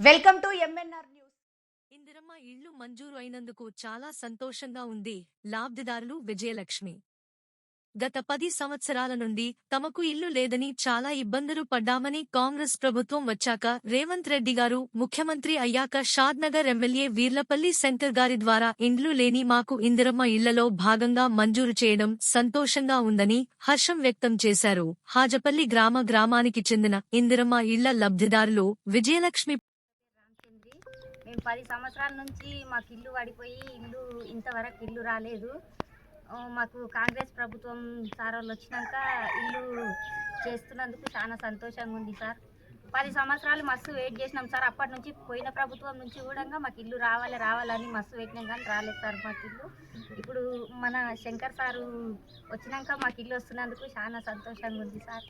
Welcome to MNR news Indiramma ఇళ్ళు మంజూరు అయినందుకు చాలా సంతోషంగా ఉంది లాబ్ధిదారులు విజయలక్ష్మి. గత పది సంవత్సరాల నుండి తమకు ఇల్లు లేదని చాలా ఇబ్బందులు పడ్డామని కాంగ్రెస్ ప్రభుత్వం వచ్చాక రేవంత్ రెడ్డి గారు ముఖ్యమంత్రి అయ్యాక షాద్నగర్ ఎమ్మెల్యే వీర్లపల్లి శంకర్ గారి ద్వారా ఇండ్లు లేని మాకు ఇందిరమ్మ ఇళ్ళలో భాగంగా మంజూరు చేయడం సంతోషంగా ఉందని హర్షం వ్యక్తం చేశారు. హాజపల్లి గ్రామ గ్రామానికి చెందిన ఇందిరమ్మ ఇళ్ళ లబ్ధిదారులు విజయలక్ష్మి మేము పది సంవత్సరాల నుంచి మాకు ఇల్లు పడిపోయి ఇల్లు ఇంతవరకు ఇల్లు రాలేదు. మాకు కాంగ్రెస్ ప్రభుత్వం సార్ వాళ్ళు వచ్చినాక ఇల్లు చేస్తున్నందుకు చాలా సంతోషంగా ఉంది సార్. పది సంవత్సరాలు మస్తు వెయిట్ చేసినాం సార్. అప్పటి నుంచి పోయిన ప్రభుత్వం నుంచి కూడా మాకు ఇల్లు రావాలి రావాలని మస్తు పెట్టినాం కానీ రాలేదు సార్ మాకు ఇల్లు. ఇప్పుడు మన శంకర్ సారు వచ్చినాక మాకు ఇల్లు వస్తున్నందుకు చాలా సంతోషంగా ఉంది సార్.